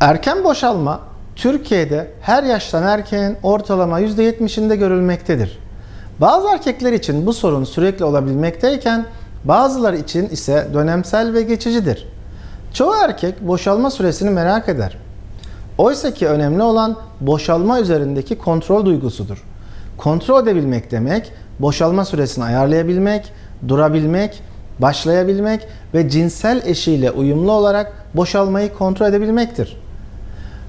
Erken boşalma Türkiye'de her yaştan erkeğin ortalama %70'inde görülmektedir. Bazı erkekler için bu sorun sürekli olabilmekteyken bazıları için ise dönemsel ve geçicidir. Çoğu erkek boşalma süresini merak eder. Oysa ki önemli olan boşalma üzerindeki kontrol duygusudur. Kontrol edebilmek demek, boşalma süresini ayarlayabilmek, durabilmek, başlayabilmek ve cinsel eşiyle uyumlu olarak boşalmayı kontrol edebilmektir.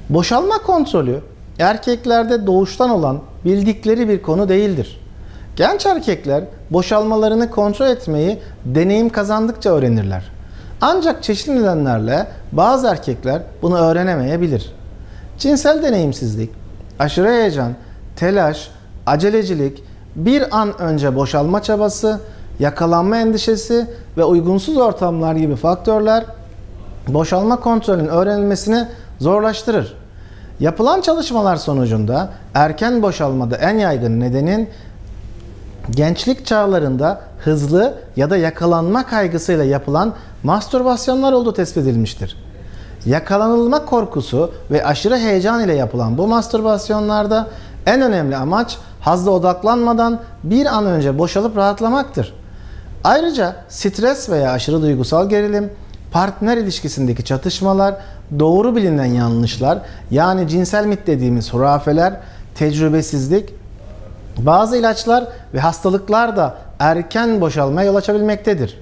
Boşalma kontrolü erkeklerde doğuştan olan bildikleri bir konu değildir. Genç erkekler boşalmalarını kontrol etmeyi deneyim kazandıkça öğrenirler. Ancak çeşitli nedenlerle bazı erkekler bunu öğrenemeyebilir. Cinsel deneyimsizlik, aşırı heyecan, telaş, acelecilik, bir an önce boşalma çabası, yakalanma endişesi ve uygunsuz ortamlar gibi faktörler boşalma kontrolünün öğrenilmesini zorlaştırır. Yapılan çalışmalar sonucunda erken boşalmada en yaygın nedenin gençlik çağlarında hızlı ya da yakalanma kaygısıyla yapılan mastürbasyonlar olduğu tespit edilmiştir. Yakalanılma korkusu ve aşırı heyecan ile yapılan bu mastürbasyonlarda en önemli amaç hazda odaklanmadan bir an önce boşalıp rahatlamaktır. Ayrıca stres veya aşırı duygusal gerilim, partner ilişkisindeki çatışmalar, doğru bilinen yanlışlar yani cinsel mit dediğimiz hurafeler, tecrübesizlik, bazı ilaçlar ve hastalıklar da erken boşalmaya yol açabilmektedir.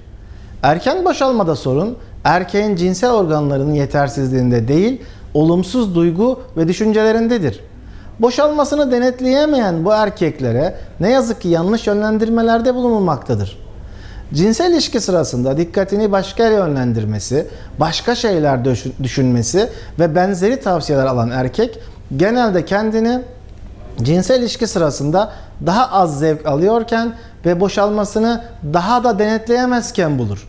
Erken boşalmada sorun erkeğin cinsel organlarının yetersizliğinde değil, olumsuz duygu ve düşüncelerindedir. Boşalmasını denetleyemeyen bu erkeklere ne yazık ki yanlış yönlendirmelerde bulunulmaktadır. Cinsel ilişki sırasında dikkatini başka yere yönlendirmesi, başka şeyler düşün- düşünmesi ve benzeri tavsiyeler alan erkek genelde kendini cinsel ilişki sırasında daha az zevk alıyorken ve boşalmasını daha da denetleyemezken bulur.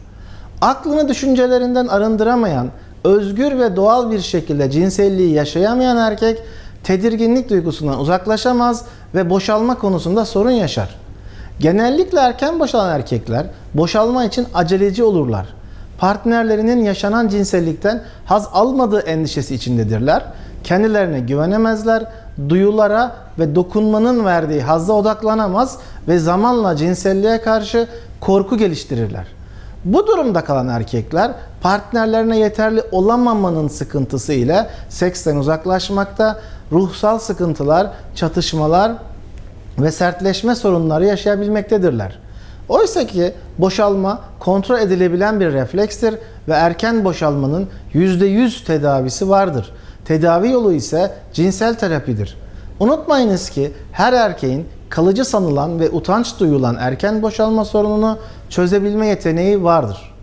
Aklını düşüncelerinden arındıramayan, özgür ve doğal bir şekilde cinselliği yaşayamayan erkek tedirginlik duygusundan uzaklaşamaz ve boşalma konusunda sorun yaşar. Genellikle erken boşalan erkekler boşalma için aceleci olurlar. Partnerlerinin yaşanan cinsellikten haz almadığı endişesi içindedirler. Kendilerine güvenemezler, duyulara ve dokunmanın verdiği hazza odaklanamaz ve zamanla cinselliğe karşı korku geliştirirler. Bu durumda kalan erkekler partnerlerine yeterli olamamanın sıkıntısı ile seksten uzaklaşmakta, ruhsal sıkıntılar, çatışmalar ve sertleşme sorunları yaşayabilmektedirler. Oysa ki boşalma kontrol edilebilen bir reflekstir ve erken boşalmanın %100 tedavisi vardır. Tedavi yolu ise cinsel terapidir. Unutmayınız ki her erkeğin kalıcı sanılan ve utanç duyulan erken boşalma sorununu çözebilme yeteneği vardır.